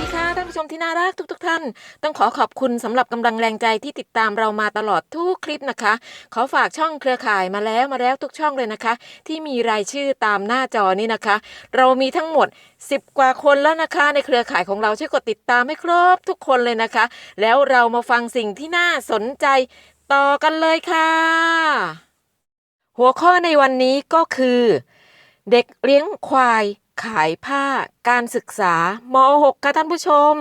ดีค่ะท่านผู้ชมที่น่ารักทุกๆท่าน ต้องขอขอบคุณสำหรับกำลังแรงใจที่ติดตามเรามาตลอดทุกคลิปนะคะ ขอฝากช่องเครือข่ายมาแล้วมาแล้วทุกช่องเลยนะคะ ที่มีรายชื่อตามหน้าจอนี้นะคะ เรามีทั้งหมด 10 กว่าคนแล้วนะคะ ในเครือข่ายของเราช่วยกดติดตามให้ครบทุกคนเลยนะคะ แล้วเรามาฟังสิ่งที่น่าสนใจต่อกันเลยค่ะ หัวข้อในวันนี้ก็คือ เด็กเลี้ยงควาย ขายผ้าการศึกษาม6ค่ะท่านผู้ชม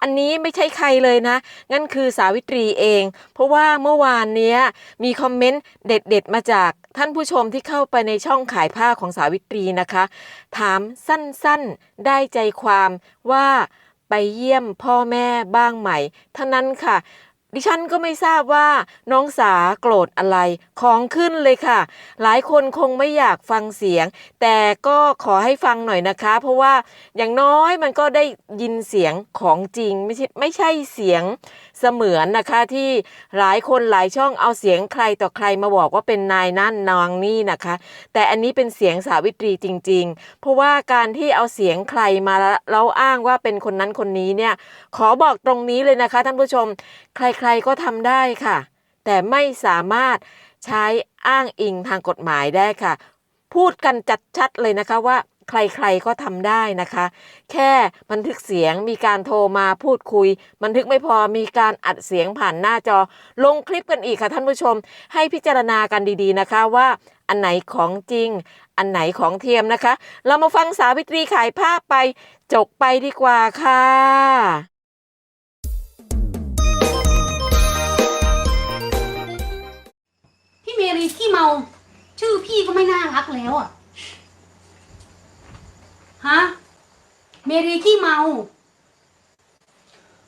อันนี้ไม่ใช่ใครเลยนะ งั้นคือสาวิตรีเอง เพราะว่าเมื่อวานเนี้ยมีคอมเมนต์เด็ดๆ มาจากท่านผู้ชมที่เข้าไปในช่องขายผ้าของสาวิตรีนะคะ ถามสั้นๆได้ใจความว่าไปเยี่ยมพ่อแม่บ้างไหมเท่านั้นค่ะ ดิฉันก็ไม่ทราบว่าน้องสาโกรธอะไรของขึ้นเลยค่ะ หลายคนคงไม่อยากฟังเสียง แต่ก็ขอให้ฟังหน่อยนะคะ เพราะว่าอย่างน้อยมันก็ได้ยินเสียงของจริงไม่ใช่ไม่ใช่เสียง เสมือนนะคะที่หลายคนหลายช่องเอาเสียงใครต่อใครมาบอกว่าเป็นนายนั่นนางนี่นะคะ แต่อันนี้เป็นเสียงสาวิตรีจริง ๆ เพราะว่าการที่เอาเสียงใครมาแล้วอ้างว่าเป็นคนนั้นคนนี้เนี่ยขอบอกตรงนี้เลยนะคะท่านผู้ชม ใครๆก็ทำได้ค่ะ แต่ไม่สามารถใช้อ้างอิงทางกฎหมายได้ค่ะ พูดกันจัดชัดเลยนะคะว่า ใครๆก็ทำได้นะคะ แค่บันทึกเสียงมีการโทรมาพูดคุย บันทึกไม่พอมีการอัดเสียงผ่านหน้าจอ ลงคลิปกันอีกค่ะท่านผู้ชม ให้พิจารณากันดีๆนะคะว่าอันไหนของจริง อันไหนของเทียมนะคะ เรามาฟังสาวิตรีขายภาพไป จกไปดีกว่าค่ะพี่เมรีขี้เมา ชื่อพี่ก็ไม่น่ารักแล้วอะ ฮะเมรีขี้เมา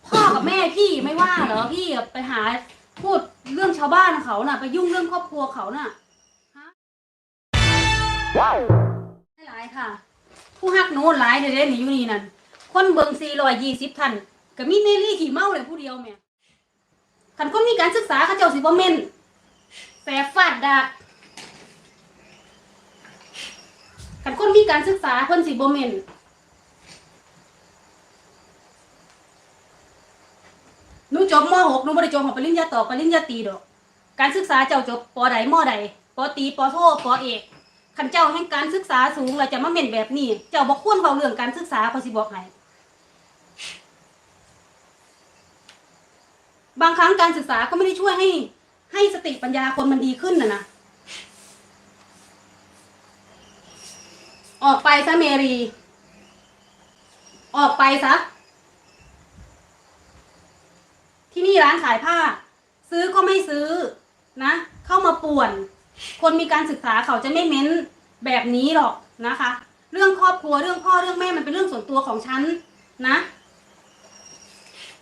พ่อกับแม่พี่ไม่ว่าเหรอพี่ไปหาพูดเรื่องชาวบ้านเขาน่ะ ไปยุ่งเรื่องครอบครัวเขาน่ะฮะไม่หลายค่ะ ผู้ฮักโน้นหลายเด้อเด้นี่อยู่นี่นั่นคนเบิงสี่ร้อยยี่สิบท่านก็มีเมรี่ขี่เมาเลยผู้เดียวแม่คันคนมีการศึกษาเขาเจ้าสิบ่เม่นแสบฟาดดากันคน มีการศึกษาเพิ่นสิบ่แม่นหนูจบม .6 หนูบ่ได้จบของปริญญาต่อปริญญาตรีดอก การศึกษาเจ้าจบปใดมใดปตีปโทปเอกคันเจ้าแห่งการศึกษาสูงแล้วจะมาเม่นแบบนี้ เจ้าบ่ควรเว้าเรื่องการศึกษาเขาสิบอกให้บางครั้งการศึกษาก็ไม่ได้ช่วยให้ ให้สติปัญญาคนมันดีขึ้นนะนะ ออกไปซะเมรี ออกไปซะ ที่นี่ร้านขายผ้า ซื้อก็ไม่ซื้อนะ เข้ามาป่วน คนมีการศึกษาเขาจะไม่เม้นแบบนี้หรอกนะคะ เรื่องครอบครัวเรื่องพ่อเรื่องแม่มันเป็นเรื่องส่วนตัวของฉันนะ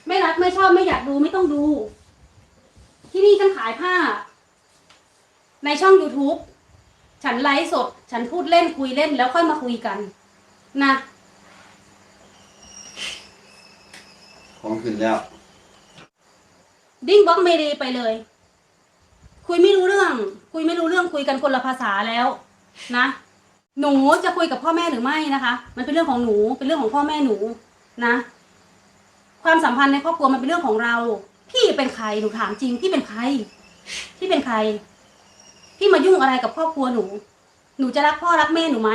ไม่รักไม่ชอบไม่อยากดูไม่ต้องดู ที่นี่ฉันขายผ้า ในช่อง YouTube ฉันไลฟ์สด ฉันพูดเล่นคุยเล่นแล้วค่อยมาคุยกัน นะของขึ้นแล้ว ดิ้งบล็อกเมดีไปเลย คุยไม่รู้เรื่อง คุยไม่รู้เรื่องคุยกันคนละภาษาแล้ว นะ หนูจะคุยกับพ่อแม่หรือไม่นะคะ มันเป็นเรื่องของหนู เป็นเรื่องของพ่อแม่หนู นะ ความสัมพันธ์ในครอบครัวมันเป็นเรื่องของเรา พี่เป็นใครหนูถามจริงพี่เป็นใคร พี่เป็นใคร พี่มายุ่งอะไรกับครอบครัวหนู หนูจะรักพ่อรักแม่หนูไหม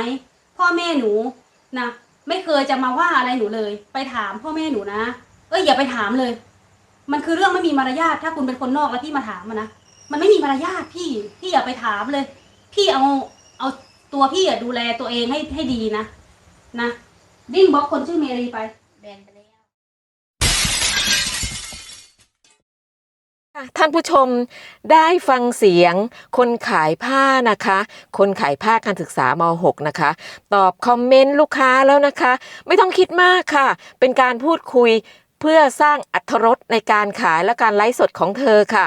พ่อแม่หนูนะไม่เคยจะมาว่าอะไรหนูเลย ไปถามพ่อแม่หนูนะ เอ้ยอย่าไปถามเลย มันคือเรื่องไม่มีมารยาทถ้าคุณเป็นคนนอกแล้วพี่มาถามมันนะมันไม่มีมารยาทพี่พี่อย่าไปถามเลย พี่เอาเอาตัวพี่อะดูแลตัวเองให้ให้ดีนะนะดิ้งบล็อกคนชื่อเมรีไปแบนไป ท่านผู้ชมได้ฟังเสียงคนขายผ้านะคะ คนขายผ้าการศึกษาม6นะคะ ตอบคอมเมนต์ลูกค้าแล้วนะคะ ไม่ต้องคิดมากค่ะ เป็นการพูดคุยเพื่อสร้างอัธรสในการขายและการไลฟ์สดของเธอค่ะ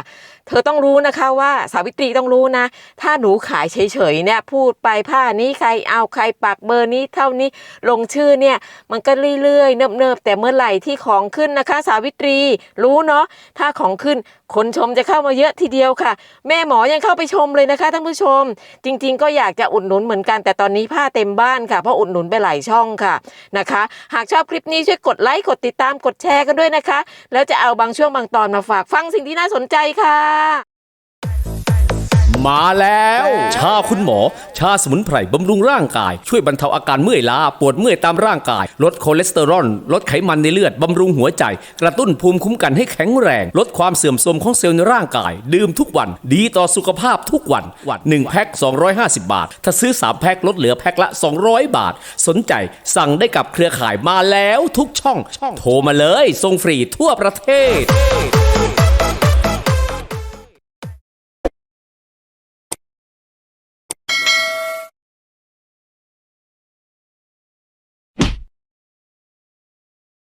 เธอต้องรู้นะคะว่าสาวิตรีต้องรู้นะ ถ้าหนูขายเฉยๆเนี่ยพูดไปผ้านี้ใครเอาใครปักเบอร์นี้เท่านี้ลงชื่อเนี่ยมันก็เรื่อยๆ เนิบๆ แต่เมื่อไหร่ที่ของขึ้นนะคะ สาวิตรีรู้เนาะถ้าของขึ้นคนชมจะเข้ามาเยอะทีเดียวค่ะ แม่หมอยังเข้าไปชมเลยนะคะท่านผู้ชม จริง ๆ ก็อยากจะอุดหนุนเหมือนกันแต่ตอนนี้ผ้าเต็มบ้านค่ะเพราะอุดหนุนไปหลายช่องค่ะนะคะ หากชอบคลิปนี้ช่วยกดไลค์กดติดตามกดแชร์กันด้วยนะคะ แล้วจะเอาบางช่วงบางตอนมาฝากฟังสิ่งที่น่าสนใจค่ะมาแล้ว ชาคุณหมอ ชาสมุนไพรบำรุงร่างกาย ช่วยบรรเทาอาการเมื่อยล้า ปวดเมื่อยตามร่างกาย ลดคอเลสเตอรอล ลดไขมันในเลือด บำรุงหัวใจ กระตุ้นภูมิคุ้มกันให้แข็งแรง ลดความเสื่อมโทรมของเซลล์ในร่างกาย ดื่มทุกวัน ดีต่อสุขภาพทุกวันวัน1แพ็ค250 บาท ถ้าซื้อ 3 แพ็คลดเหลือแพ็คละ 200 บาท สนใจสั่งได้กับเครือข่ายมาแล้วทุกช่อง โทรมาเลยส่งฟรีทั่วประเทศ